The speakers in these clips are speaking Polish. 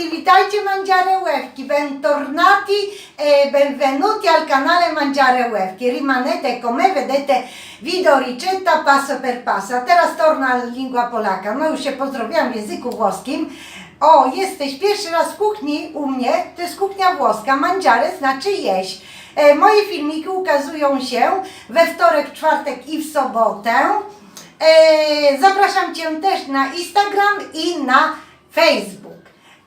tutti, witajcie Mangiare Łewki, bentornati e benvenuti al canale Mangiare Łewki. Rimanete come vedete video ricetta passo per passo. A teraz torna lingua polaka. No już się pozdrowiłam w języku włoskim. O, jesteś pierwszy raz w kuchni u mnie, to jest kuchnia włoska. Mangiare znaczy jeść. E, moje filmiki ukazują się we wtorek, czwartek i w sobotę. E, zapraszam Cię też na Instagram i na Facebook.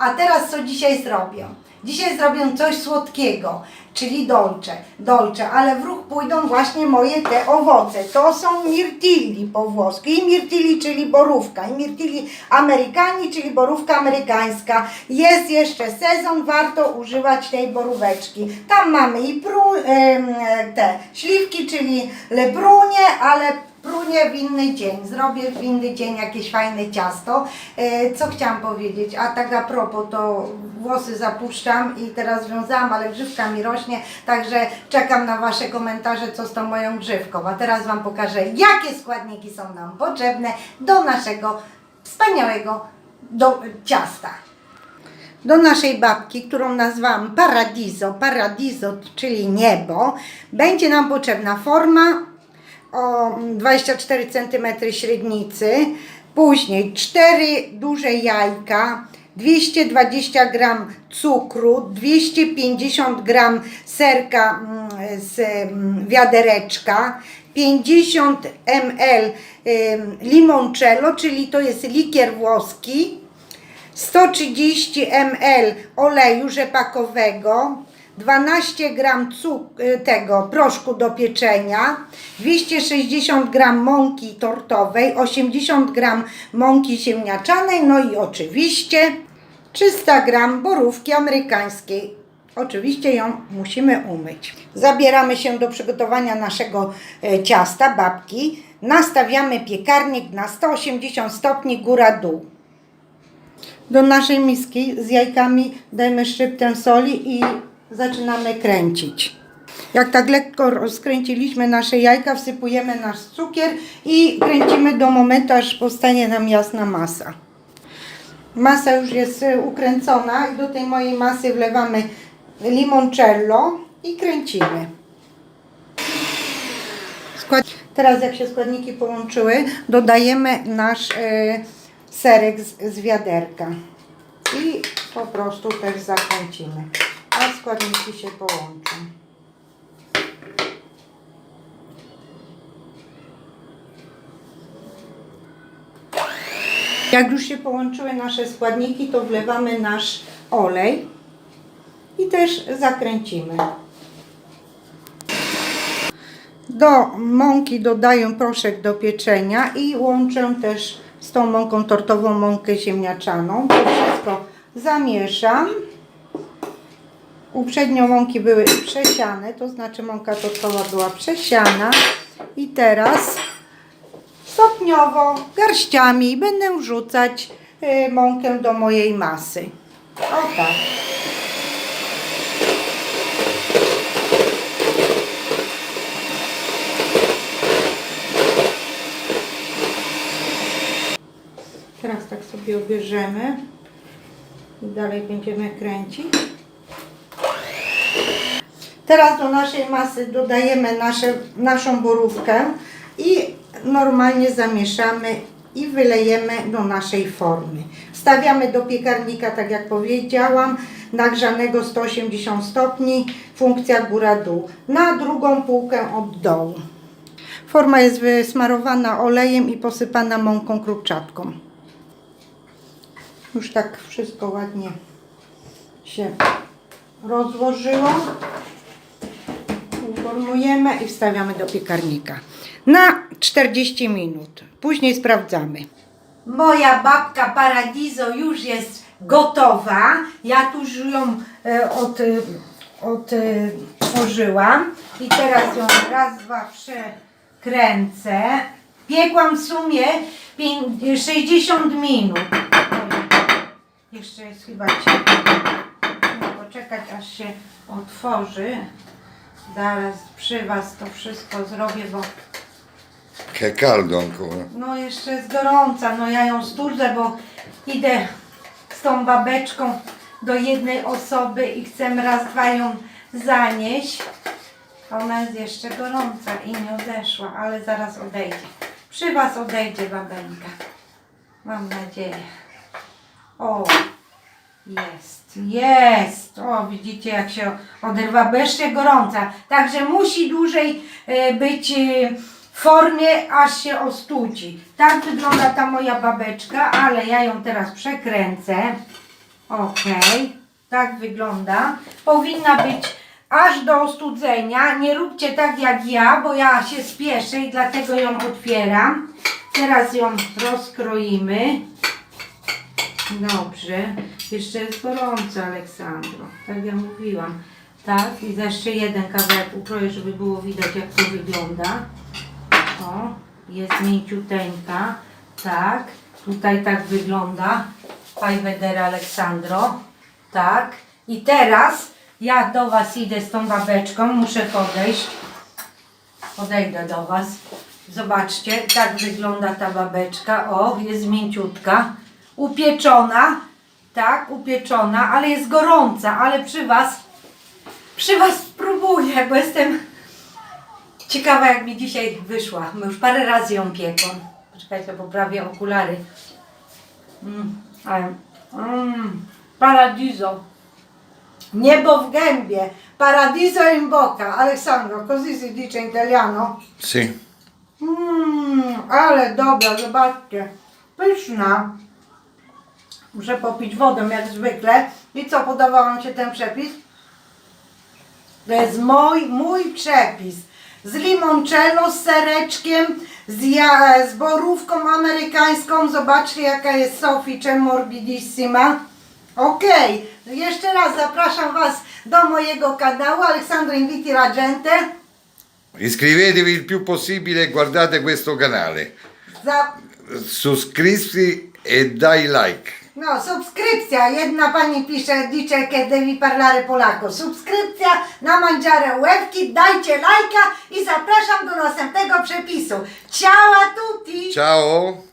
A teraz co dzisiaj zrobię? Dzisiaj zrobię coś słodkiego, czyli dolce, dolce, ale w ruch pójdą właśnie moje te owoce. To są mirtilli po włosku. I mirtilli, czyli borówka. I mirtilli amerykani, czyli borówka amerykańska. Jest jeszcze sezon, warto używać tej boróweczki. Tam mamy i pru, te śliwki, czyli lebrunie, ale Prunie w inny dzień, zrobię w inny dzień jakieś fajne ciasto. E, co chciałam powiedzieć? A tak a propos, to włosy zapuszczam i teraz związałam, ale grzywka mi rośnie, także czekam na Wasze komentarze, co z tą moją grzywką. A teraz Wam pokażę, jakie składniki są nam potrzebne do naszego wspaniałego do, ciasta. Do naszej babki, którą nazwałam Paradiso, Paradiso, czyli niebo, będzie nam potrzebna forma o 24 cm średnicy, później 4 duże jajka, 220 g cukru, 250 g serka mm, z mm, wiadereczka, 50 ml limoncello, czyli to jest likier włoski, 130 ml oleju rzepakowego, 12 gram y, tego proszku do pieczenia, 260 gram mąki tortowej, 80 gram mąki ziemniaczanej, no i oczywiście 300 gram borówki amerykańskiej. Oczywiście ją musimy umyć. Zabieramy się do przygotowania naszego e, ciasta, babki. Nastawiamy piekarnik na 180 stopni góra-dół. Do naszej miski z jajkami dajmy szczyptę soli i zaczynamy kręcić. Jak tak lekko rozkręciliśmy nasze jajka, wsypujemy nasz cukier i kręcimy do momentu, aż powstanie nam jasna masa. Masa już jest e, ukręcona i do tej mojej masy wlewamy limoncello i kręcimy. Skład... Teraz jak się składniki połączyły, dodajemy nasz e, serek z, z wiaderka i po prostu też zakręcimy, składniki się połączą. Jak już się połączyły nasze składniki, to wlewamy nasz olej i też zakręcimy. Do mąki dodaję proszek do pieczenia i łączę też z tą mąką tortową mąkę ziemniaczaną. To wszystko zamieszam. Uprzednio mąki były przesiane, to znaczy mąka tortowa była przesiana. I teraz stopniowo garściami będę wrzucać y, mąkę do mojej masy. O tak. Teraz tak sobie obierzemy i dalej będziemy kręcić. Teraz do naszej masy dodajemy nasze, naszą borówkę i normalnie zamieszamy i wylejemy do naszej formy. Wstawiamy do piekarnika, tak jak powiedziałam, nagrzanego 180 stopni, funkcja góra-dół, na drugą półkę od dołu. Forma jest wysmarowana olejem i posypana mąką krupczatką. Już tak wszystko ładnie się rozłożyło. Uformujemy i wstawiamy do piekarnika na 40 minut. Później sprawdzamy. Moja babka Paradiso już jest gotowa. Ja tu już ją e, od, e, otworzyłam i teraz ją raz, dwa przekręcę. Piekłam w sumie pię- 60 minut. Jeszcze jest chyba ciepło. Poczekać aż się otworzy. Zaraz przy Was to wszystko zrobię, bo caldo ancora. no jeszcze jest gorąca. No ja ją studzę, bo idę z tą babeczką do jednej osoby i chcę raz, dwa ją zanieść. Ona jest jeszcze gorąca i nie odeszła, ale zaraz odejdzie. Przy Was odejdzie babelka. Mam nadzieję. O, jest, jest. O, widzicie jak się oderwa, bo gorąca. Także musi dłużej e, być e, w formie, aż się ostudzi. Tak wygląda ta moja babeczka, ale ja ją teraz przekręcę. Okej, tak wygląda. Powinna być aż do ostudzenia. Nie róbcie tak jak ja, bo ja się spieszę i dlatego ją otwieram. Teraz ją rozkroimy. Dobrze. Jeszcze jest gorąco, Aleksandro. Tak ja mówiłam. Tak, i jeszcze jeden kawałek ukroję, żeby było widać jak to wygląda. O, jest mięciuteńka. Tak, tutaj tak wygląda. Fajweder Aleksandro. Tak. I teraz ja do Was idę z tą babeczką. Muszę podejść. Podejdę do Was. Zobaczcie, tak wygląda ta babeczka. O, jest mięciutka. Upieczona. Tak, upieczona, ale jest gorąca, ale przy Was, przy Was spróbuję, bo jestem ciekawa jak mi dzisiaj wyszła. My już parę razy ją piekłam. Poczekajcie, poprawię okulary. Mm, ale, mm, paradiso. Niebo w gębie. Paradiso in bocca. Alessandro, così si dice in italiano? Sì. Mmm, ale dobra, zobaczcie. Pyszna. Muszę popić wodę jak zwykle. I co, podobał Wam się ten przepis? To jest mój, mój przepis. Z limoncello, z sereczkiem, z, ja, z borówką amerykańską. Zobaczcie jaka jest soffice morbidissima. Okej, jeszcze raz zapraszam Was do mojego kanału Alessandro Inviti la Gente. Iscrivetevi il più possibile e guardate questo canale. Za, e dai like. No, subskrypcja. Jedna pani pisze, dice che devi parlare polacco. Subskrypcja na Mangiare Łebki. Dajcie lajka i zapraszam do następnego przepisu. Ciao a tutti! Ciao.